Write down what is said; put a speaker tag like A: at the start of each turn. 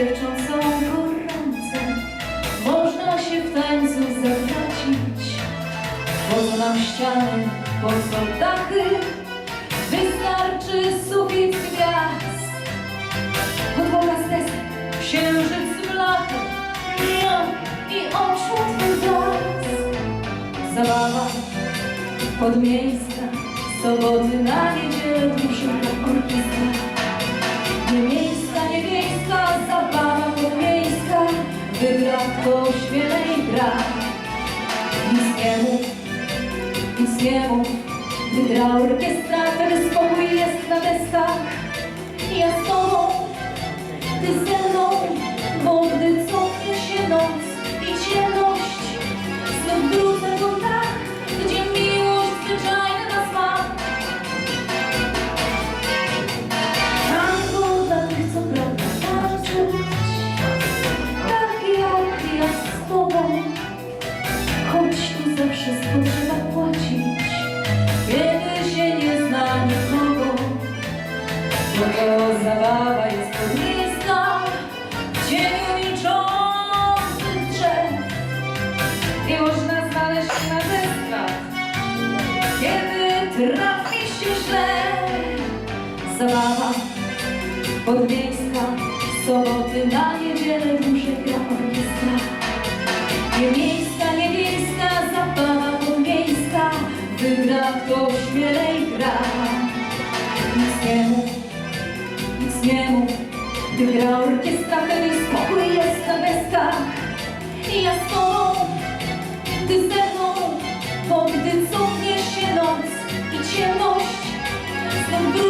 A: dziewcząt są gorące. Można się w tańcu zatracić Po co nam ściany, po co dachy Wystarczy sufit gwiazd Podłoga z desek, księżyc blachy Ja i oczu twój blask. Zabawa podmiejska Soboty na niedzielę duża Kto śmielej gra. Nic nie mów, nic nie mów Gdy gra orkiestra, wtedy spokój jest na deskach Bo to zabawa jest podmiejska W cieniu milczących Nie można znaleźć się na deskach Kiedy trafi się źle. Zabawa podmiejska Soboty na niedzielę Gdy gra orkiestra Wtedy spokój jest na deskach I ja z tobą ty ze mną, bo gdy cofnie się noc i ciemność, znów